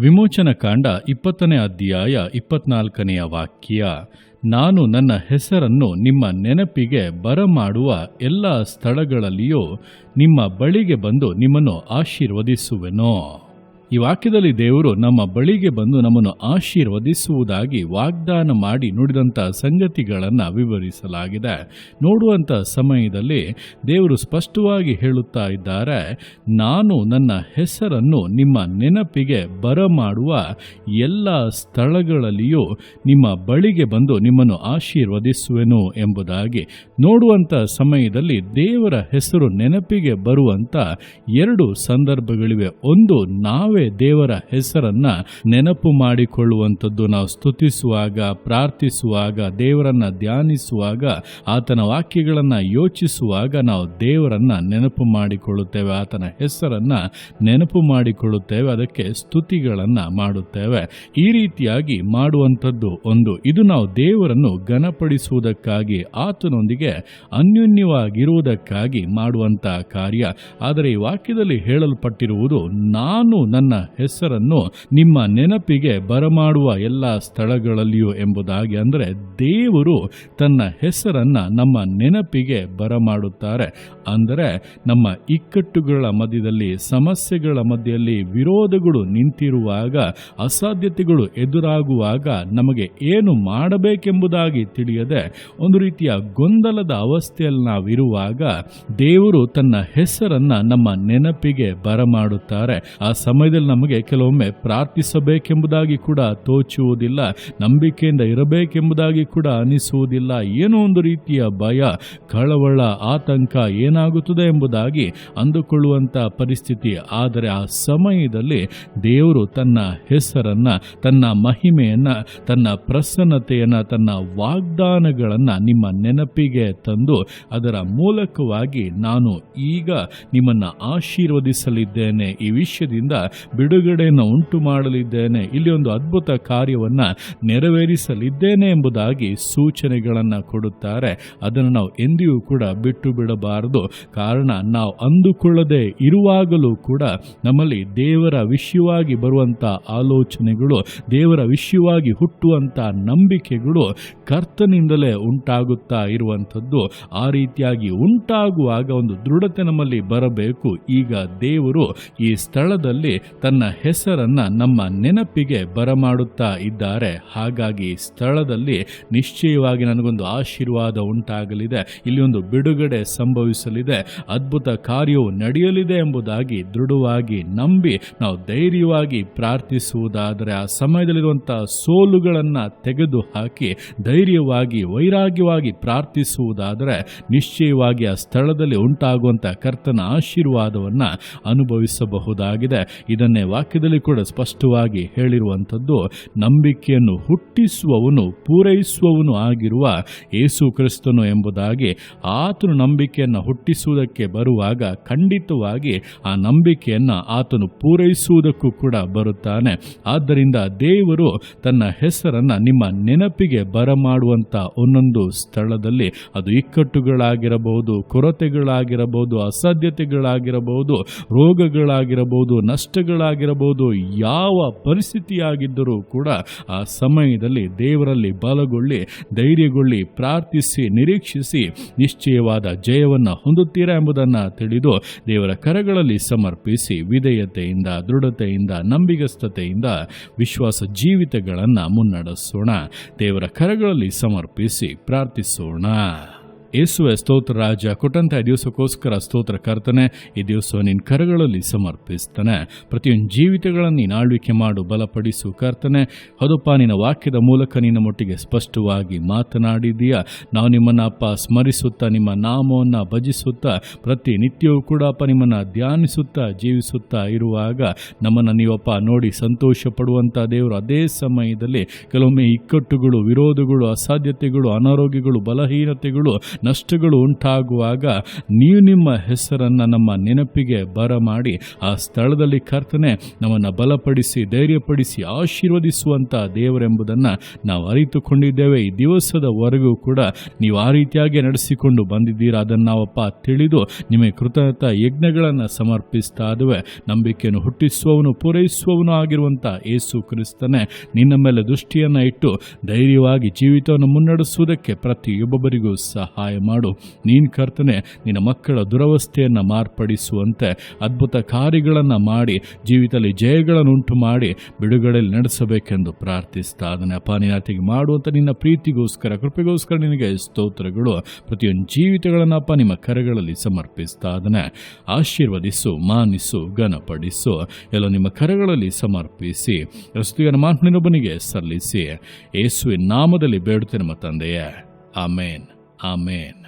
ವಿಮೋಚನ ಕಾಂಡ ಇಪ್ಪತ್ತನೇ ಅಧ್ಯಾಯ ಇಪ್ಪತ್ನಾಲ್ಕನೆಯ ವಾಕ್ಯ, ನಾನು ನನ್ನ ಹೆಸರನ್ನು ನಿಮ್ಮ ನೆನಪಿಗೆ ಬರಮಾಡುವ ಎಲ್ಲ ಸ್ಥಳಗಳಲ್ಲಿಯೂ ನಿಮ್ಮ ಬಳಿಗೆ ಬಂದು ನಿಮ್ಮನ್ನು ಆಶೀರ್ವದಿಸುವೆನೋ. ಈ ವಾಕ್ಯದಲ್ಲಿ ದೇವರು ನಮ್ಮ ಬಳಿಗೆ ಬಂದು ನಮ್ಮನ್ನು ಆಶೀರ್ವದಿಸುವುದಾಗಿ ವಾಗ್ದಾನ ಮಾಡಿ ನುಡಿದಂಥ ಸಂಗತಿಗಳನ್ನು ವಿವರಿಸಲಾಗಿದೆ. ನೋಡುವಂಥ ಸಮಯದಲ್ಲಿ ದೇವರು ಸ್ಪಷ್ಟವಾಗಿ ಹೇಳುತ್ತಾ ಇದ್ದಾರೆ, ನಾನು ನನ್ನ ಹೆಸರನ್ನು ನಿಮ್ಮ ನೆನಪಿಗೆ ಬರಮಾಡುವ ಎಲ್ಲ ಸ್ಥಳಗಳಲ್ಲಿಯೂ ನಿಮ್ಮ ಬಳಿಗೆ ಬಂದು ನಿಮ್ಮನ್ನು ಆಶೀರ್ವದಿಸುವೆನು ಎಂಬುದಾಗಿ. ನೋಡುವಂಥ ಸಮಯದಲ್ಲಿ ದೇವರ ಹೆಸರು ನೆನಪಿಗೆ ಬರುವಂಥ ಎರಡು ಸಂದರ್ಭಗಳಿವೆ. ಒಂದು ನಾವೇ ದೇವರ ಹೆಸರನ್ನ ನೆನಪು ಮಾಡಿಕೊಳ್ಳುವಂಥದ್ದು ನಾವು ಸ್ತುತಿಸುವಾಗ, ಪ್ರಾರ್ಥಿಸುವಾಗ, ದೇವರನ್ನ ಧ್ಯಾನಿಸುವಾಗ, ಆತನ ವಾಕ್ಯಗಳನ್ನ ಯೋಚಿಸುವಾಗ ನಾವು ದೇವರನ್ನ ನೆನಪು ಮಾಡಿಕೊಳ್ಳುತ್ತೇವೆ, ಆತನ ಹೆಸರನ್ನ ನೆನಪು ಮಾಡಿಕೊಳ್ಳುತ್ತೇವೆ, ಅದಕ್ಕೆ ಸ್ತುತಿಗಳನ್ನ ಮಾಡುತ್ತೇವೆ. ಈ ರೀತಿಯಾಗಿ ಮಾಡುವಂಥದ್ದು ಒಂದು. ಇದು ನಾವು ದೇವರನ್ನು ಘನಪಡಿಸುವುದಕ್ಕಾಗಿ, ಆತನೊಂದಿಗೆ ಅನ್ಯೋನ್ಯವಾಗಿರುವುದಕ್ಕಾಗಿ ಮಾಡುವಂತಹ ಕಾರ್ಯ. ಆದರೆ ಈ ವಾಕ್ಯದಲ್ಲಿ ಹೇಳಲ್ಪಟ್ಟಿರುವುದು, ನಾನು ನನ್ನ ಹೆಸರನ್ನು ನಿಮ್ಮ ನೆನಪಿಗೆ ಬರಮಾಡುವ ಎಲ್ಲ ಸ್ಥಳಗಳಲ್ಲಿಯೂ ಎಂಬುದಾಗಿ ಅಂದರೆ ದೇವರು ತನ್ನ ಹೆಸರನ್ನ ನಮ್ಮ ನೆನಪಿಗೆ ಬರಮಾಡುತ್ತಾರೆ. ಅಂದರೆ ನಮ್ಮ ಇಕ್ಕಟ್ಟುಗಳ ಮಧ್ಯದಲ್ಲಿ, ಸಮಸ್ಯೆಗಳ ಮಧ್ಯದಲ್ಲಿ ವಿರೋಧಗಳು ನಿಂತಿರುವಾಗ, ಅಸಾಧ್ಯತೆಗಳು ಎದುರಾಗುವಾಗ ನಮಗೆ ಏನು ಮಾಡಬೇಕೆಂಬುದಾಗಿ ತಿಳಿಯದೆ, ಒಂದು ರೀತಿಯ ಗೊಂದಲದ ಅವಸ್ಥೆಯಲ್ಲಿ ನಾವಿರುವಾಗ ದೇವರು ತನ್ನ ಹೆಸರನ್ನ ನಮ್ಮ ನೆನಪಿಗೆ ಬರಮಾಡುತ್ತಾರೆ. ಆ ಸಮಯದಲ್ಲಿ ನಮಗೆ ಕೆಲವೊಮ್ಮೆ ಪ್ರಾರ್ಥಿಸಬೇಕೆಂಬುದಾಗಿ ಕೂಡ ತೋಚುವುದಿಲ್ಲ, ನಂಬಿಕೆಯಿಂದ ಇರಬೇಕೆಂಬುದಾಗಿ ಕೂಡ ಅನಿಸುವುದಿಲ್ಲ. ಏನೋ ಒಂದು ರೀತಿಯ ಭಯ, ಕಳವಳ, ಆತಂಕ ಏನಾಗುತ್ತದೆ ಎಂಬುದಾಗಿ ಅಂದುಕೊಳ್ಳುವಂಥ ಪರಿಸ್ಥಿತಿ. ಆದರೆ ಆ ಸಮಯದಲ್ಲಿ ದೇವರು ತನ್ನ ಹೆಸರನ್ನು, ತನ್ನ ಮಹಿಮೆಯನ್ನು, ತನ್ನ ಪ್ರಸನ್ನತೆಯನ್ನು, ತನ್ನ ವಾಗ್ದಾನಗಳನ್ನು ನಿಮ್ಮ ನೆನಪಿಗೆ ತಂದು ಅದರ ಮೂಲಕವಾಗಿ ನಾನು ಈಗ ನಿಮ್ಮನ್ನು ಆಶೀರ್ವದಿಸಲಿದ್ದೇನೆ. ಈ ವಿಷಯದಿಂದ ಬಿಡುಗಡೆಯನ್ನು ಉಂಟು ಮಾಡಲಿದ್ದೇನೆ ಇಲ್ಲಿ ಒಂದು ಅದ್ಭುತ ಕಾರ್ಯವನ್ನು ನೆರವೇರಿಸಲಿದ್ದೇನೆ ಎಂಬುದಾಗಿ ಸೂಚನೆಗಳನ್ನು ಕೊಡುತ್ತಾರೆ. ಅದನ್ನು ನಾವು ಎಂದಿಗೂ ಕೂಡ ಬಿಟ್ಟು ಬಿಡಬಾರದು ಕಾರಣ ನಾವು ಅಂದುಕೊಳ್ಳದೆ ಇರುವಾಗಲೂ ಕೂಡ ನಮ್ಮಲ್ಲಿ ದೇವರ ವಿಷಯವಾಗಿ ಬರುವಂಥ ಆಲೋಚನೆಗಳು, ದೇವರ ವಿಷಯವಾಗಿ ಹುಟ್ಟುವಂಥ ನಂಬಿಕೆಗಳು ಕರ್ತನಿಂದಲೇ ಉಂಟಾಗುತ್ತಾ ಇರುವಂಥದ್ದು. ಆ ರೀತಿಯಾಗಿ ಉಂಟಾಗುವಾಗ ಒಂದು ದೃಢತೆ ನಮ್ಮಲ್ಲಿ ಬರಬೇಕು. ಈಗ ದೇವರು ಈ ಸ್ಥಳದಲ್ಲಿ ತನ್ನ ಹೆಸರನ್ನ ನಮ್ಮ ನೆನಪಿಗೆ ಬರಮಾಡುತ್ತಾ ಇದ್ದಾರೆ. ಹಾಗಾಗಿ ಸ್ಥಳದಲ್ಲಿ ನಿಶ್ಚಯವಾಗಿ ನನಗೊಂದು ಆಶೀರ್ವಾದ ಉಂಟಾಗಲಿದೆ. ಇಲ್ಲಿ ಒಂದು ಬಿಡುಗಡೆ ಸಂಭವಿಸಲಿದೆ. ಅದ್ಭುತ ಕಾರ್ಯವು ನಡೆಯಲಿದೆ ಎಂಬುದಾಗಿ ದೃಢವಾಗಿ ನಂಬಿ ನಾವು ಧೈರ್ಯವಾಗಿ ಪ್ರಾರ್ಥಿಸುವುದಾದರೆ ಆ ಸಮಯದಲ್ಲಿರುವಂಥ ಸೋಲುಗಳನ್ನು ತೆಗೆದು ಹಾಕಿ ಧೈರ್ಯವಾಗಿ ವೈರಾಗ್ಯವಾಗಿ ಪ್ರಾರ್ಥಿಸುವುದಾದರೆ ನಿಶ್ಚಯವಾಗಿ ಆ ಸ್ಥಳದಲ್ಲಿ ಉಂಟಾಗುವಂಥ ಕರ್ತನ ಆಶೀರ್ವಾದವನ್ನು ಅನುಭವಿಸಬಹುದಾಗಿದೆ. ಇದನ್ನೇ ವಾಕ್ಯದಲ್ಲಿ ಕೂಡ ಸ್ಪಷ್ಟವಾಗಿ ಹೇಳಿರುವಂಥದ್ದು, ನಂಬಿಕೆಯನ್ನು ಹುಟ್ಟಿಸುವವನು, ಪೂರೈಸುವವನು ಆಗಿರುವ ಯೇಸು ಕ್ರಿಸ್ತನು ಎಂಬುದಾಗಿ, ಆತನು ನಂಬಿಕೆಯನ್ನು ಹುಟ್ಟಿಸುವುದಕ್ಕೆ ಬರುವಾಗ ಖಂಡಿತವಾಗಿ ಆ ನಂಬಿಕೆಯನ್ನು ಆತನು ಪೂರೈಸುವುದಕ್ಕೂ ಕೂಡ ಬರುತ್ತಾನೆ. ಆದ್ದರಿಂದ ದೇವರು ತನ್ನ ಹೆಸರನ್ನು ನಿಮ್ಮ ನೆನಪಿಗೆ ಬರಮಾಡುವಂಥ ಒಂದೊಂದು ಸ್ಥಳದಲ್ಲಿ, ಅದು ಇಕ್ಕಟ್ಟುಗಳಾಗಿರಬಹುದು, ಕೊರತೆಗಳಾಗಿರಬಹುದು, ಅಸಾಧ್ಯತೆಗಳಾಗಿರಬಹುದು, ರೋಗಗಳಾಗಿರಬಹುದು ನಷ್ಟಗಳಾಗಿರಬಹುದು ಯಾವ ಪರಿಸ್ಥಿತಿಯಾಗಿದ್ದರೂ ಕೂಡ ಆ ಸಮಯದಲ್ಲಿ ದೇವರಲ್ಲಿ ಬಲಗೊಳ್ಳಿ, ಧೈರ್ಯಗೊಳ್ಳಿ, ಪ್ರಾರ್ಥಿಸಿ, ನಿರೀಕ್ಷಿಸಿ ನಿಶ್ಚಯವಾದ ಜಯವನ್ನು ಹೊಂದುತ್ತೀರಾ ಎಂಬುದನ್ನು ತಿಳಿದು ದೇವರ ಕರಗಳಲ್ಲಿ ಸಮರ್ಪಿಸಿ ವಿಧೇಯತೆಯಿಂದ, ದೃಢತೆಯಿಂದ, ನಂಬಿಗಸ್ತತೆಯಿಂದ ವಿಶ್ವಾಸ ಜೀವಿತಗಳನ್ನು ಮುನ್ನಡೆಸೋಣ. ದೇವರ ಕರಗಳಲ್ಲಿ ಸಮರ್ಪಿಸಿ ಪ್ರಾರ್ಥಿಸೋಣ. ಯೇಸುವೆ ಸ್ತೋತ್ರ ರಾಜ, ಕೊಟ್ಟಂತ ದಿವಸಕ್ಕೋಸ್ಕರ ಸ್ತೋತ್ರ ಕರ್ತನೆ, ಈ ದಿವಸ ನಿನ್ನ ಕರಗಳಲ್ಲಿ ಸಮರ್ಪಿಸ್ತಾನೆ. ಪ್ರತಿಯೊಂದು ಜೀವಿತಗಳನ್ನು ನೀನು ಆಳ್ವಿಕೆ ಮಾಡು, ಬಲಪಡಿಸು ಕರ್ತನೆ. ಹೌದಪ್ಪ, ನಿನ್ನ ವಾಕ್ಯದ ಮೂಲಕ ನಿನ್ನ ಮೊಟ್ಟಿಗೆ ಸ್ಪಷ್ಟವಾಗಿ ಮಾತನಾಡಿದೀಯ ನಾವು ನಿಮ್ಮನ್ನು ಅಪ್ಪ ಸ್ಮರಿಸುತ್ತಾ, ನಿಮ್ಮ ನಾಮವನ್ನು ಭಜಿಸುತ್ತಾ, ಪ್ರತಿ ನಿತ್ಯವೂ ಕೂಡ ಅಪ್ಪ ನಿಮ್ಮನ್ನು ಧ್ಯಾನಿಸುತ್ತಾ, ಜೀವಿಸುತ್ತಾ ಇರುವಾಗ ನಮ್ಮನ್ನು ನೀವಪ್ಪ ನೋಡಿ ಸಂತೋಷ ಪಡುವಂಥ ದೇವರು ಅದೇ ಸಮಯದಲ್ಲಿ ಕೆಲವೊಮ್ಮೆ ಇಕ್ಕಟ್ಟುಗಳು, ವಿರೋಧಗಳು, ಅಸಾಧ್ಯತೆಗಳು, ಅನಾರೋಗ್ಯಗಳು, ಬಲಹೀನತೆಗಳು ನಷ್ಟಗಳು ಉಂಟಾಗುವಾಗ ನೀವು ನಿಮ್ಮ ಹೆಸರನ್ನು ನಮ್ಮ ನೆನಪಿಗೆ ಬರಮಾಡಿ ಆ ಸ್ಥಳದಲ್ಲಿ ಕರ್ತನೆ ನಮ್ಮನ್ನು ಬಲಪಡಿಸಿ, ಧೈರ್ಯಪಡಿಸಿ ಆಶೀರ್ವದಿಸುವಂಥ ದೇವರೆಂಬುದನ್ನು ನಾವು ಅರಿತುಕೊಂಡಿದ್ದೇವೆ. ಈ ದಿವಸದವರೆಗೂ ಕೂಡ ನೀವು ಆ ರೀತಿಯಾಗಿ ನಡೆಸಿಕೊಂಡು ಬಂದಿದ್ದೀರಾ ಅದನ್ನು ನಾವಪ್ಪ ತಿಳಿದು ನಿಮಗೆ ಕೃತಜ್ಞತಾ ಯಜ್ಞಗಳನ್ನು ಸಮರ್ಪಿಸ್ತಾ ಇದುವೆ ನಂಬಿಕೆಯನ್ನು ಹುಟ್ಟಿಸುವವನು, ಪೂರೈಸುವವನು ಆಗಿರುವಂಥ ಏಸು ಕ್ರಿಸ್ತನೇ, ನಿನ್ನ ಮೇಲೆ ದೃಷ್ಟಿಯನ್ನು ಇಟ್ಟು ಧೈರ್ಯವಾಗಿ ಜೀವಿತವನ್ನು ಮುನ್ನಡೆಸುವುದಕ್ಕೆ ಪ್ರತಿಯೊಬ್ಬೊಬ್ಬರಿಗೂ ಸಹಾಯ ಮಾಡು. ನೀನು ಕರ್ತನೆ, ನಿನ್ನ ಮಕ್ಕಳ ದುರವಸ್ಥೆಯನ್ನು ಮಾರ್ಪಡಿಸುವಂತೆ ಅದ್ಭುತ ಕಾರ್ಯಗಳನ್ನು ಮಾಡಿ, ಜೀವಿತದಲ್ಲಿ ಜಯಗಳನ್ನು ಉಂಟು ಮಾಡಿ ಬಿಡುಗಡೆಯಲ್ಲಿ ನಡೆಸಬೇಕೆಂದು ಪ್ರಾರ್ಥಿಸ್ತಾ ಅದನ್ನು ಅಪ್ಪ ನಿನ್ನತಿಗೆ ಮಾಡುವಂಥ ನಿನ್ನ ಪ್ರೀತಿಗೋಸ್ಕರ, ಕೃಪೆಗೋಸ್ಕರ ನಿನಗೆ ಸ್ತೋತ್ರಗಳು. ಪ್ರತಿಯೊಂದು ಜೀವಿತಗಳನ್ನಪ್ಪ ನಿಮ್ಮ ಕರೆಗಳಲ್ಲಿ ಸಮರ್ಪಿಸ್ತಾ ಅದನ್ನು ಆಶೀರ್ವದಿಸು, ಮಾನಿಸು, ಘನಪಡಿಸು. ಎಲ್ಲ ನಿಮ್ಮ ಕರೆಗಳಲ್ಲಿ ಸಮರ್ಪಿಸಿ ರಸ್ತುವಿನ ಮಾತಿನೊಬ್ಬನಿಗೆ ಸಲ್ಲಿಸಿ. ಯೇಸುವಿನ ನಾಮದಲ್ಲಿ ಬೇಡುತ್ತೇನೆ ನಮ್ಮ ತಂದೆಯೇ. ಆಮೇನ್. ಆಮೇನ್